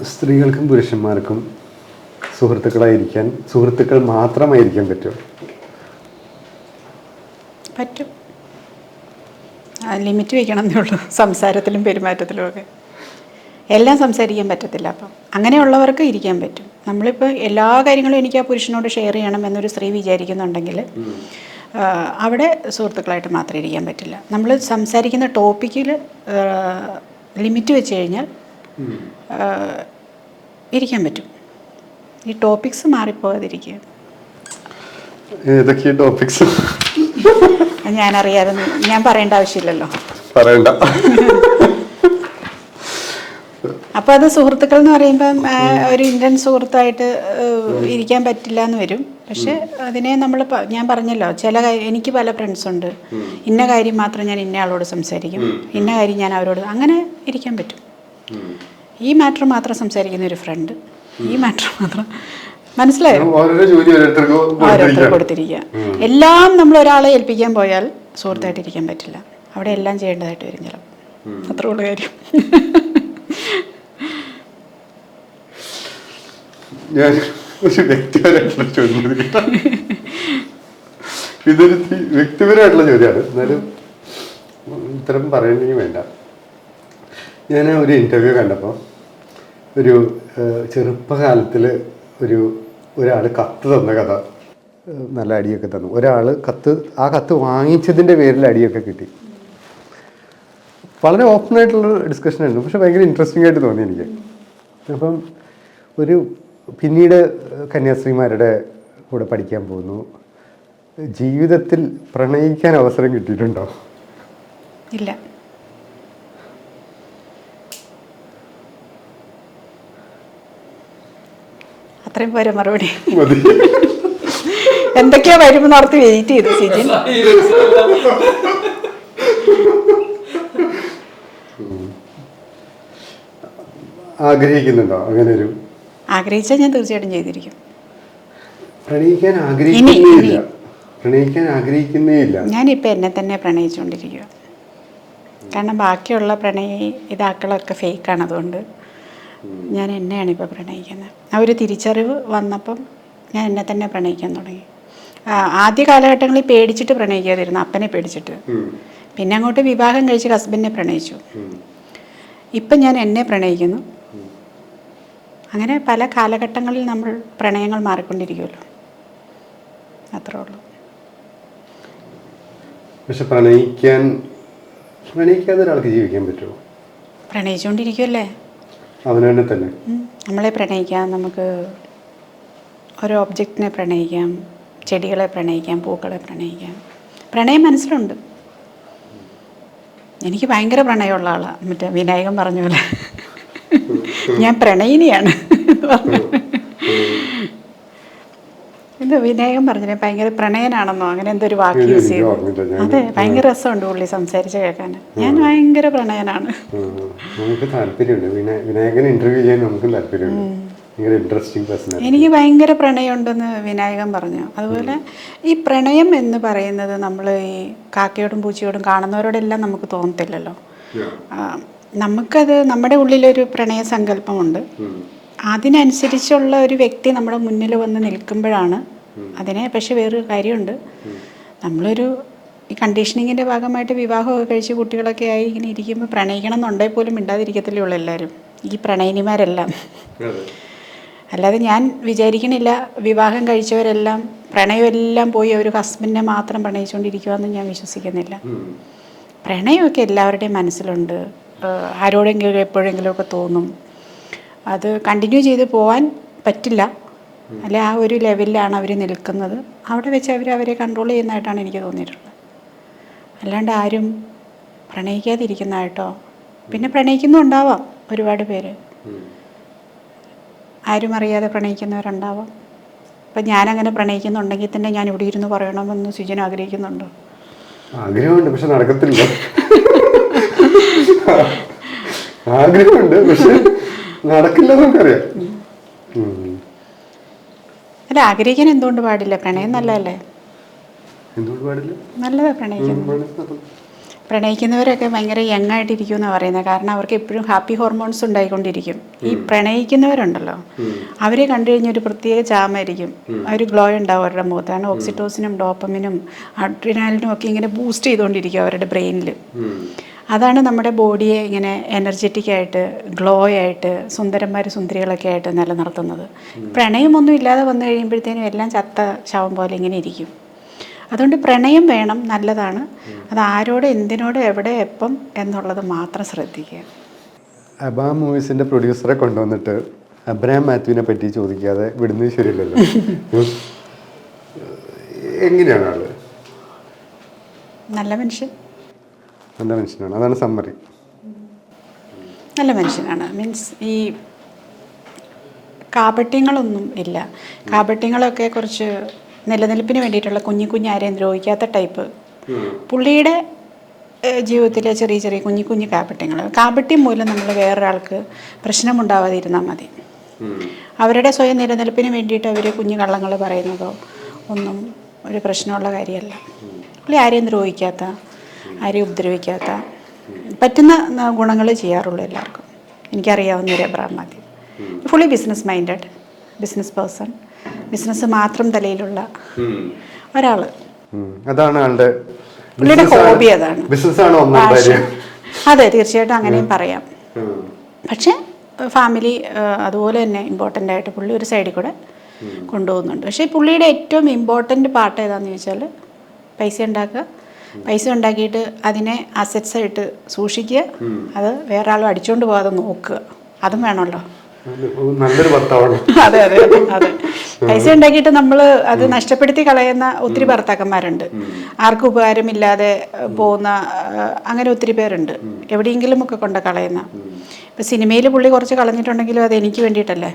സ്ത്രീകൾക്കും പുരുഷന്മാർക്കും സുഹൃത്തുക്കളായിരിക്കാൻ സുഹൃത്തുക്കൾ മാത്രമായിരിക്കാൻ പറ്റുമോ? പറ്റും. ലിമിറ്റ് വെക്കണം എന്നേ സംസാരത്തിലും പെരുമാറ്റത്തിലും ഒക്കെ. എല്ലാം സംസാരിക്കാൻ പറ്റത്തില്ല അപ്പം. അങ്ങനെയുള്ളവർക്ക് ഇരിക്കാൻ പറ്റും. നമ്മളിപ്പോൾ എല്ലാ കാര്യങ്ങളും എനിക്ക് ആ പുരുഷനോട് ഷെയർ ചെയ്യണം എന്നൊരു സ്ത്രീ വിചാരിക്കുന്നുണ്ടെങ്കിൽ അവിടെ സുഹൃത്തുക്കളായിട്ട് മാത്രമേ ഇരിക്കാൻ പറ്റില്ല. നമ്മൾ സംസാരിക്കുന്ന ടോപ്പിക്കിൽ ലിമിറ്റ് വെച്ച് കഴിഞ്ഞാൽ ഇരിക്കാൻ പറ്റും. ഈ ടോപ്പിക്സ് മാറിപ്പോകാതിരിക്കുക. ഏതൊക്കെ ടോപ്പിക്സ്? ഞാൻ ഞാനറിയാതെ ഞാൻ പറയേണ്ട ആവശ്യമില്ലല്ലോ. പറയണ്ട. അപ്പോൾ അത് സുഹൃത്തുക്കൾ എന്ന് പറയുമ്പം ഒരു ഇന്ത്യൻ സുഹൃത്തായിട്ട് ഇരിക്കാൻ പറ്റില്ല എന്ന് വരും. പക്ഷെ അതിനെ നമ്മൾ ഞാൻ പറഞ്ഞല്ലോ ചില എനിക്ക് പല ഫ്രണ്ട്സ് ഉണ്ട്. ഇന്ന കാര്യം മാത്രം ഞാൻ ഇന്ന ആളോട് സംസാരിക്കും ഇന്ന കാര്യം ഞാൻ അവരോട് അങ്ങനെ ഇരിക്കാൻ പറ്റും. ഈ മാറ്റർ മാത്രം സംസാരിക്കുന്ന ഒരു ഫ്രണ്ട് ഈ മാറ്റർ മാത്രം. മനസ്സിലായോ? ഓരോരുത്തർ കൊടുത്തിരിക്കുക എല്ലാം നമ്മൾ ഒരാളെ ഏൽപ്പിക്കാൻ പോയാൽ സുഹൃത്തായിട്ട് ഇരിക്കാൻ പറ്റില്ല. അവിടെ എല്ലാം ചെയ്യേണ്ടതായിട്ട് വരും ചിലപ്പോൾ അത്രേ ഉള്ളൂ കാര്യം. ഞാൻ ഒരു വ്യക്തിപരമായിട്ടുള്ള ചോദ്യം? ഇതൊരു വ്യക്തിപരമായിട്ടുള്ള ചോദ്യമാണ്. എന്നാലും ഉത്തരം പറയണമെങ്കിൽ വേണ്ട. ഞാൻ ഒരു ഇന്റർവ്യൂ കണ്ടപ്പോൾ ഒരു ചെറുപ്പകാലത്തിൽ ഒരു ഒരാൾ കത്ത് തന്ന കഥ. നല്ല അടിയൊക്കെ തന്നു. ഒരാൾ കത്ത് ആ കത്ത് വാങ്ങിച്ചതിന്റെ പേരിൽ അടിയൊക്കെ കിട്ടി. വളരെ ഓപ്പൺ ആയിട്ടുള്ള ഡിസ്കഷൻ ആയിരുന്നു. പക്ഷെ ഭയങ്കര ഇൻട്രസ്റ്റിംഗ് ആയിട്ട് തോന്നി എനിക്ക്. അപ്പം ഒരു പിന്നീട് കന്യാസ്ത്രീമാരുടെ കൂടെ പഠിക്കാൻ പോകുന്നു ജീവിതത്തിൽ പ്രണയിക്കാൻ അവസരം കിട്ടിയിട്ടുണ്ടോ? ഇല്ല. അത്രയും പോരെ മറുപടി. എന്തൊക്കെയാ വരുമെന്ന് ഓർത്ത് വെയിറ്റ് ചെയ്തു സിജിൻ ആഗ്രഹിക്കുന്നുണ്ടോ? അങ്ങനെ ഒരു ആഗ്രഹിച്ചാൽ ഞാൻ തീർച്ചയായിട്ടും ചെയ്തിരിക്കും. പ്രണയിക്കാൻ ആഗ്രഹിക്കുന്നേയില്ല. പ്രണയിക്കാൻ ആഗ്രഹിക്കുന്നേ ഇല്ല ഞാനിപ്പോൾ എന്നെ തന്നെ പ്രണയിച്ചുകൊണ്ടിരിക്കുക കാരണം ബാക്കിയുള്ള പ്രണയി ഇതാക്കളൊക്കെ ഫേക്കാണ് അതുകൊണ്ട്. ഞാൻ എന്നെയാണ് ഇപ്പോൾ പ്രണയിക്കുന്നത്. ആ ഒരു തിരിച്ചറിവ് വന്നപ്പം ഞാൻ എന്നെ തന്നെ പ്രണയിക്കാൻ തുടങ്ങി. ആ, ആദ്യ കാലഘട്ടങ്ങളിൽ പേടിച്ചിട്ട് പ്രണയിക്കാതിരുന്നു അപ്പനെ പേടിച്ചിട്ട്. പിന്നെ അങ്ങോട്ട് വിവാഹം കഴിച്ച് ഹസ്ബൻഡിനെ പ്രണയിച്ചു. ഇപ്പം ഞാൻ എന്നെ പ്രണയിക്കുന്നു. അങ്ങനെ പല കാലഘട്ടങ്ങളിൽ നമ്മൾ പ്രണയങ്ങൾ മാറിക്കൊണ്ടിരിക്കുമല്ലോ അത്രേ ഉള്ളൂ. പക്ഷെ പ്രണയിക്കാൻ പ്രണയിക്കാതെ ഒരാൾക്ക് ജീവിക്കാൻ പറ്റുമോ? പ്രണയിച്ചുകൊണ്ടിരിക്കുമല്ലേ അവനെ തന്നെ നമ്മളെ പ്രണയിക്കാം നമുക്ക് ഒരു ഒബ്ജക്റ്റിനെ പ്രണയിക്കാം ചെടികളെ പ്രണയിക്കാം പൂക്കളെ പ്രണയിക്കാം. പ്രണയം മനസ്സിലുണ്ട്. എനിക്ക് ഭയങ്കര പ്രണയമുള്ള ആളാണ് മറ്റേ വിനായകൻ പറഞ്ഞ പോലെ. ഞാൻ പ്രണയിനിയാണ്. ഇത് വിനായകൻ പറഞ്ഞില്ലേ? ഭയങ്കര പ്രണയനാണെന്നോ? അങ്ങനെ എന്തോ ഒരു വാക്ക് യൂസ് ചെയ്തു. അതെ ഭയങ്കര രസമുണ്ട് പുള്ളി സംസാരിച്ച് കേൾക്കാൻ ഞാൻ ഭയങ്കര പ്രണയനാണ്. നമുക്ക് താല്പര്യമുണ്ട്. വിനായ വിനായകൻ ഇന്റർവ്യൂ ചെയ്യാൻ നമുക്ക് താല്പര്യമുണ്ട്. എനിക്ക് ഭയങ്കര പ്രണയമുണ്ടെന്ന് വിനായകൻ പറഞ്ഞു. അതുപോലെ ഈ പ്രണയം എന്ന് പറയുന്നത് നമ്മൾ ഈ കാക്കയോടും പൂച്ചയോടും കാണുന്നവരോടെല്ലാം നമുക്ക് തോന്നത്തില്ലല്ലോ. നമുക്കത് നമ്മുടെ ഉള്ളിലൊരു പ്രണയ സങ്കല്പമുണ്ട്. അതിനനുസരിച്ചുള്ള ഒരു വ്യക്തി നമ്മുടെ മുന്നിൽ വന്ന് നിൽക്കുമ്പോഴാണ് അതിനെ പക്ഷെ വേറൊരു കാര്യമുണ്ട്. നമ്മളൊരു ഈ കണ്ടീഷനിങ്ങിന്റെ ഭാഗമായിട്ട് വിവാഹമൊക്കെ കഴിച്ച് കുട്ടികളൊക്കെ ആയി ഇങ്ങനെ ഇരിക്കുമ്പോൾ പ്രണയിക്കണം എന്നുണ്ടെങ്കിൽ പോലും മിണ്ടാതിരിക്കത്തില്ലേ ഉള്ളൂ എല്ലാവരും. ഈ പ്രണയിനിമാരെല്ലാം. അല്ലാതെ ഞാൻ വിചാരിക്കണില്ല വിവാഹം കഴിച്ചവരെല്ലാം പ്രണയമെല്ലാം പോയി ഒരു ഹസ്ബൻഡിനെ മാത്രം പ്രണയിച്ചുകൊണ്ടിരിക്കുവാന്ന് ഞാൻ വിശ്വസിക്കുന്നില്ല. പ്രണയമൊക്കെ എല്ലാവരുടെയും മനസ്സിലുണ്ട്. ആരോടെങ്കിലും എപ്പോഴെങ്കിലുമൊക്കെ തോന്നും. അത് കണ്ടിന്യൂ ചെയ്ത് പോകാൻ പറ്റില്ല. അല്ലെ ആ ഒരു ലെവലിലാണ് അവർ നിൽക്കുന്നത്. അവിടെ വെച്ച് അവർ അവരെ കൺട്രോൾ ചെയ്യുന്നതായിട്ടാണ് എനിക്ക് തോന്നിയിട്ടുള്ളത്. അല്ലാണ്ട് ആരും പ്രണയിക്കാതിരിക്കുന്നതായിട്ടോ പിന്നെ പ്രണയിക്കുന്നുണ്ടാവാം ഒരുപാട് പേര്. ആരും അറിയാതെ പ്രണയിക്കുന്നവരുണ്ടാവാം. അപ്പം ഞാനങ്ങനെ പ്രണയിക്കുന്നുണ്ടെങ്കിൽ തന്നെ ഞാൻ ഇവിടെ ഇരുന്ന് പറയണമെന്ന് സുജൻ ആഗ്രഹിക്കുന്നുണ്ടോ? ആഗ്രഹമുണ്ട് പക്ഷെ നടക്കത്തില്ല. ആഗ്രഹമുണ്ട് പക്ഷെ നടക്കില്ല നമുക്കറിയാം. അല്ല ആഗ്രഹിക്കാൻ എന്തുകൊണ്ട് പാടില്ല? പ്രണയം നല്ലതല്ലേ? എന്തുകൊണ്ട് പാടില്ല? നല്ലതാ പ്രണയിക്കുന്നത്. പ്രണയിക്കുന്നവരൊക്കെ ഭയങ്കര യങ് ആയിട്ടിരിക്കും എന്നാണ് പറയുന്നത് കാരണം അവർക്ക് എപ്പോഴും ഹാപ്പി ഹോർമോൺസ് ഉണ്ടായിക്കൊണ്ടിരിക്കും. ഈ പ്രണയിക്കുന്നവരുണ്ടല്ലോ. അവരെ കണ്ടു കഴിഞ്ഞാൽ ഒരു പ്രത്യേക ചാമായിരിക്കും ഒരു ഗ്ലോ ഉണ്ടാവും അവരുടെ മുഖത്ത്. കാരണം ഓക്സിറ്റോസിനും ഡോപ്പമിനും അഡ്രിനാലിനും ഒക്കെ ഇങ്ങനെ ബൂസ്റ്റ് ചെയ്തുകൊണ്ടിരിക്കും അവരുടെ ബ്രെയിനിൽ അതാണ് നമ്മുടെ ബോഡിയെ ഇങ്ങനെ എനർജറ്റിക് ആയിട്ട് ഗ്ലോ ആയിട്ട് സുന്ദരന്മാർ സുന്ദരികളൊക്കെ ആയിട്ട് നിലനിർത്തുന്നത്. പ്രണയമൊന്നും ഇല്ലാതെ വന്നു കഴിയുമ്പോഴത്തേനും എല്ലാം ചത്ത ശവം പോലെ ഇങ്ങനെ ഇരിക്കും. അതുകൊണ്ട് പ്രണയം വേണം നല്ലതാണ്. അത് ആരോട് എന്തിനോട് എവിടെ എപ്പം എന്നുള്ളത് മാത്രം ശ്രദ്ധിക്കുക. അബാ മൂവീസിന്റെ പ്രൊഡ്യൂസറെ കൊണ്ടുവന്നിട്ട് അബ്രഹാം മാത്യുവിനെ പറ്റി ചോദിക്കാതെ വിടുന്നത് ശരിയല്ലല്ലോ. എങ്ങനെയാണ് ആൾ? നല്ല മനുഷ്യൻ. നല്ല മനുഷ്യനാണ്. അതാണ് സമ്മറി നല്ല മനുഷ്യനാണ്. മീൻസ് ഈ കാപട്യങ്ങളൊന്നും ഇല്ല. കാപട്യങ്ങളൊക്കെ കുറച്ച് നിലനിൽപ്പിന് വേണ്ടിയിട്ടുള്ള കുഞ്ഞു കുഞ്ഞു ആരെയും ദ്രോഹിക്കാത്ത ടൈപ്പ് പുള്ളിയുടെ ജീവിതത്തിലെ ചെറിയ ചെറിയ കുഞ്ഞു കുഞ്ഞു കാപട്യങ്ങൾ. കാപട്യം മൂലം നമ്മൾ വേറൊരാൾക്ക് പ്രശ്നമുണ്ടാവാതിരുന്നാൽ മതി. അവരുടെ സ്വയം നിലനിൽപ്പിന് വേണ്ടിയിട്ട് അവർ കുഞ്ഞു കള്ളങ്ങൾ പറയുന്നതോ ഒന്നും ഒരു പ്രശ്നമുള്ള കാര്യമല്ല. പുള്ളി ആരെയും ദ്രോഹിക്കാത്ത ആരെയും ഉപദ്രവിക്കാത്ത പറ്റുന്ന ഗുണങ്ങൾ ചെയ്യാറുള്ളൂ എല്ലാവർക്കും. എനിക്കറിയാവുന്ന ഒരു Abram Mathi. Fully business minded business person business മാത്രം തലയിലുള്ള ഒരാൾ അതാണ് ആളുടെ പുള്ളിയുടെ ഹോബി അതാണ്. അതെ തീർച്ചയായിട്ടും അങ്ങനെയും പറയാം. പക്ഷെ പക്ഷേ ഫാമിലി അതുപോലെ തന്നെ ഇമ്പോർട്ടന്റ് ആയിട്ട് പുള്ളി ഒരു സൈഡിൽ കൂടെ കൊണ്ടുപോകുന്നുണ്ട്. പക്ഷേ പുള്ളിയുടെ ഏറ്റവും ഇമ്പോർട്ടന്റ് പാർട്ട് ഏതാണെന്ന് ചോദിച്ചാൽ പൈസ ഉണ്ടാക്കുക പൈസ ഉണ്ടാക്കിയിട്ട് അതിനെ അസറ്റ്സ് ആയിട്ട് സൂക്ഷിക്കുക. അത് വേറെ ആളും അടിച്ചുകൊണ്ട് പോകാതെ നോക്കുക. അതും വേണമല്ലോ. നല്ലൊരു ഭർത്താവാണ്. അതെ അതെ അതെ. പൈസ ഉണ്ടാക്കിയിട്ട് നമ്മൾ അത് നഷ്ടപ്പെടുത്തി കളയുന്ന ഒത്തിരി ഭർത്താക്കന്മാരുണ്ട്. ആർക്കും ഉപകാരമില്ലാതെ പോകുന്ന അങ്ങനെ ഒത്തിരി പേരുണ്ട്. എവിടെയെങ്കിലും ഒക്കെ കൊണ്ട് കളയുന്ന. ഇപ്പം സിനിമയിൽ പുള്ളി കുറച്ച് കളഞ്ഞിട്ടുണ്ടെങ്കിലും അത് എനിക്ക് വേണ്ടിയിട്ടല്ലേ.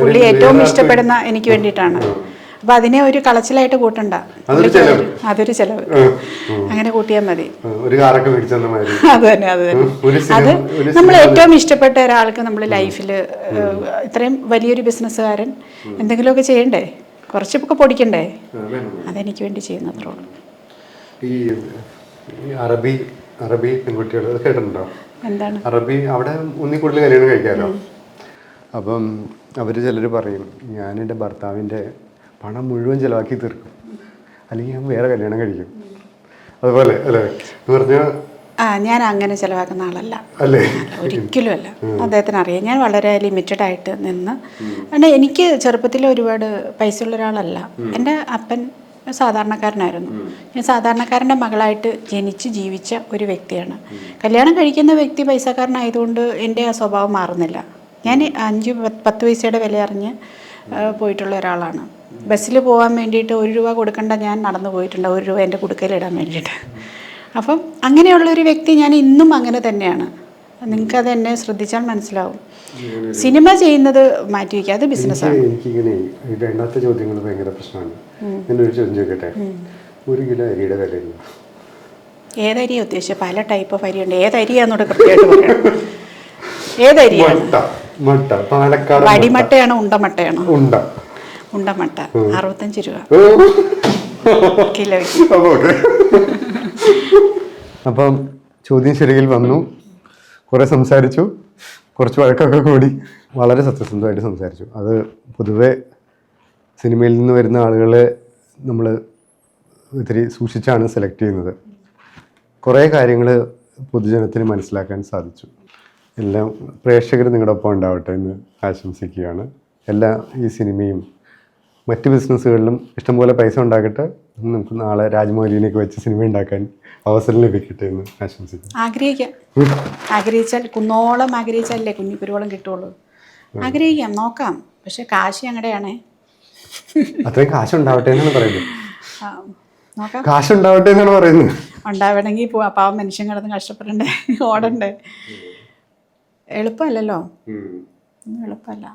പുള്ളി ഏറ്റവും ഇഷ്ടപ്പെടുന്ന എനിക്ക് വേണ്ടിയിട്ടാണ്. അപ്പം അതിനെ ഒരു കളച്ചിലായിട്ട് കൂട്ടണ്ട. അതൊരു ചെലവ്. അങ്ങനെ കൂട്ടിയാൽ മതി. അത് തന്നെ അത് തന്നെ. അത് നമ്മൾ ഏറ്റവും ഇഷ്ടപ്പെട്ട ഒരാൾക്ക് നമ്മൾ ലൈഫിൽ ഇത്രയും വലിയൊരു ബിസിനസ്സുകാരൻ എന്തെങ്കിലുമൊക്കെ ചെയ്യണ്ടേ? കുറച്ചൊക്കെ പൊടിക്കണ്ടേ? അതെനിക്ക് വേണ്ടി ചെയ്യുന്നത്രേ ഉള്ളൂ. ഈ ഈ അറബി അറബി പെൺകുട്ടികൾ കേട്ടിട്ടുണ്ടോ? എന്താണ്? അറബി അവിടെ കല്യാണം കഴിക്കാമല്ലോ അപ്പം അവർ ചിലർ പറയും ഞാൻ എന്റെ ഭർത്താവിന്റെ പണം മുഴുവൻ ചിലവാക്കി തീർക്കും. അല്ലെങ്കിൽ ഞാൻ വേറെ കല്യാണം കഴിക്കും. അതുപോലെ അല്ലേ? എന്ന് പറഞ്ഞാൽ ആ ഞാൻ അങ്ങനെ ചിലവാക്കുന്ന ആളല്ല. അല്ലേ? ഒരിക്കലും അല്ല. അദ്ദേഹത്തിന് അറിയാം ഞാൻ വളരെ ലിമിറ്റഡ് ആയിട്ട് നിന്ന്. കാരണം എനിക്ക് ചെറുപ്പത്തിൽ ഒരുപാട് പൈസ ഉള്ള ഒരാളല്ല എന്റെ അപ്പൻ സാധാരണക്കാരനായിരുന്നു. ഞാൻ സാധാരണക്കാരന്റെ മകളായിട്ട് ജനിച്ച് ജീവിച്ച ഒരു വ്യക്തിയാണ്. കല്യാണം കഴിക്കുന്ന വ്യക്തി പൈസക്കാരനായതുകൊണ്ട് എന്റെ ആ സ്വഭാവം മാറുന്നില്ല. ഞാൻ അഞ്ച് പത്ത് പത്ത് പൈസയുടെ വില അറിഞ്ഞ് പോയിട്ടുള്ള ഒരാളാണ്. ബസ്സിൽ പോകാൻ വേണ്ടിയിട്ട് ഒരു രൂപ കൊടുക്കേണ്ട ഞാൻ നടന്നു പോയിട്ടുണ്ട്. ഒരു രൂപ എന്റെ കുടുക്കയിലിടാൻ വേണ്ടിയിട്ട്. അപ്പം അങ്ങനെയുള്ള ഒരു വ്യക്തി ഞാൻ ഇന്നും അങ്ങനെ തന്നെയാണ്. നിങ്ങൾക്കത് എന്നെ ശ്രദ്ധിച്ചാൽ മനസ്സിലാവും. സിനിമ ചെയ്യുന്നത് മാറ്റി വയ്ക്കുക അത് ബിസിനസ്സാണ് എനിക്ക് എനിക്കിങ്ങനെ രണ്ടാമത്തെ ചോദ്യങ്ങൾ ഭയങ്കര പ്രശ്നമാണ്. ഞാനൊരു ചോദ്യം ചോദിക്കട്ടെ? ഒരു കിലോ അരിയുടെ വില ഇല്ല ഏതരിയാണ് ഉദ്ദേശിച്ചത് പല ടൈപ്പ് ഓഫ് അരിയുണ്ട്. ഏതരിയാന്നോട് കൃത്യമായിട്ട് പറയാം. ഏതരിയാണ് മട്ട മട്ട പാലക്കാട് വടിമട്ടയാണോ ഉണ്ടമട്ടയാണോ? ഉണ്ട. ഉണ്ടമട്ട. അറുപത്തഞ്ച് രൂപ. കിലോയ്ക്ക്. അപ്പം ചോദ്യം ശരിയിൽ വന്നു. കുറേ സംസാരിച്ചു. കുറച്ച് വഴക്കൊക്കെ കൂടി വളരെ സത്യസന്ധമായിട്ട് സംസാരിച്ചു. അത് പൊതുവെ സിനിമയിൽ നിന്ന് വരുന്ന ആളുകളെ നമ്മൾ ഇത്തിരി സൂക്ഷിച്ചാണ് സെലക്ട് ചെയ്യുന്നത്. കുറേ കാര്യങ്ങൾ പൊതുജനത്തിന് മനസ്സിലാക്കാൻ സാധിച്ചു. എല്ലാം പ്രേക്ഷകർ നിങ്ങളുടെ ഒപ്പം ഉണ്ടാവട്ടെ എന്ന് ആശംസിക്കുകയാണ്. എല്ലാ ഈ സിനിമയും മറ്റ് ബിസിനസ്സുകളിലും ഇഷ്ടംപോലെ പൈസ ഉണ്ടാക്കട്ടെ നമുക്ക് നാളെ രാജ്മൗലിനെയൊക്കെ വെച്ച് സിനിമ ഉണ്ടാക്കാൻ അവസരം ലഭിക്കട്ടെ എന്ന് ആശംസിക്കുന്നു. ആഗ്രഹിക്കാം. ആഗ്രഹിച്ചാൽ കുന്നോളം ആഗ്രഹിച്ചാലല്ലേ കുഞ്ഞു കുരുവോളം കിട്ടുള്ളൂ ആഗ്രഹിക്കാം നോക്കാം. പക്ഷെ കാശ് ഞങ്ങളുടെയാണേ. അത്രയും കാശുണ്ടാവട്ടെ എന്നാണ് പറയുന്നത്. കാശ് ഉണ്ടാവട്ടെ എന്നാണ് പറയുന്നത്. ഉണ്ടാവണമെങ്കിൽ പോവാ പാവം മനുഷ്യൻ കിടന്ന് കഷ്ടപ്പെടണ്ടേ? ഓടണ്ടേ? എളുപ്പമല്ലല്ലോ? എളുപ്പമല്ല.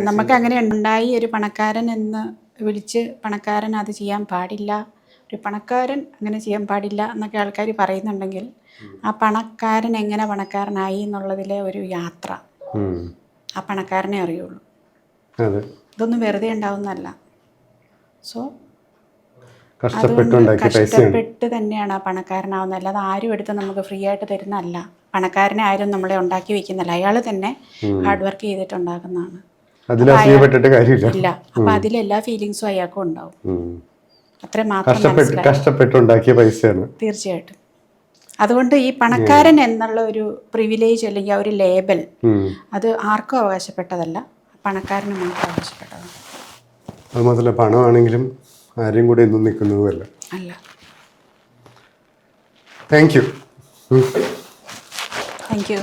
നമുക്ക് അങ്ങനെ ഉണ്ടായി ഒരു പണക്കാരൻ എന്ന് വിളിച്ച് പണക്കാരൻ അത് ചെയ്യാൻ പാടില്ല. ഒരു പണക്കാരൻ അങ്ങനെ ചെയ്യാൻ പാടില്ല എന്നൊക്കെ ആൾക്കാർ പറയുന്നുണ്ടെങ്കിൽ ആ പണക്കാരൻ എങ്ങനെ പണക്കാരനായി എന്നുള്ളതിലെ ഒരു യാത്ര. ആ പണക്കാരനെ അറിയുള്ളൂ. അതെ. ഇതൊന്നും വെറുതെ ഉണ്ടാവുന്നതല്ല. സോ കഷ്ടപ്പെട്ടുണ്ടാക്കിയ പൈസയാണ് കഷ്ടപ്പെട്ട് തന്നെയാണ് ആ പണക്കാരനാവുന്നത്. അല്ലാതെ ആരും എടുത്ത് നമുക്ക് ഫ്രീ ആയിട്ട് തരുന്നതല്ല. പണക്കാരനെ ആരും നമ്മളെ ഉണ്ടാക്കി വെക്കുന്നില്ല. അയാൾ തന്നെ ഹാർഡ് വർക്ക് ചെയ്തിട്ടുണ്ടാക്കുന്നതാണ്. ഇല്ല. അപ്പൊ അതിലെല്ലാ ഫീലിങ്സും അയാൾക്കും ഉണ്ടാവും. അത്ര മാത്രം കഷ്ടപ്പെട്ടുണ്ടാക്കിയ പൈസയാണ്. തീർച്ചയായിട്ടും. അതുകൊണ്ട് ഈ പണക്കാരൻ എന്നുള്ള ഒരു പ്രിവിലേജ് അല്ലെങ്കിൽ ആ ഒരു ലേബൽ അത് ആർക്കും അവകാശപ്പെട്ടതല്ല. പണക്കാരന് മാത്രം അവകാശപ്പെട്ടതാണ്. അത് മാത്രമല്ല പണമാണെങ്കിലും ആരെയും കൂടെ ഇന്നും നിൽക്കുന്നതുമല്ല. Thank you thank you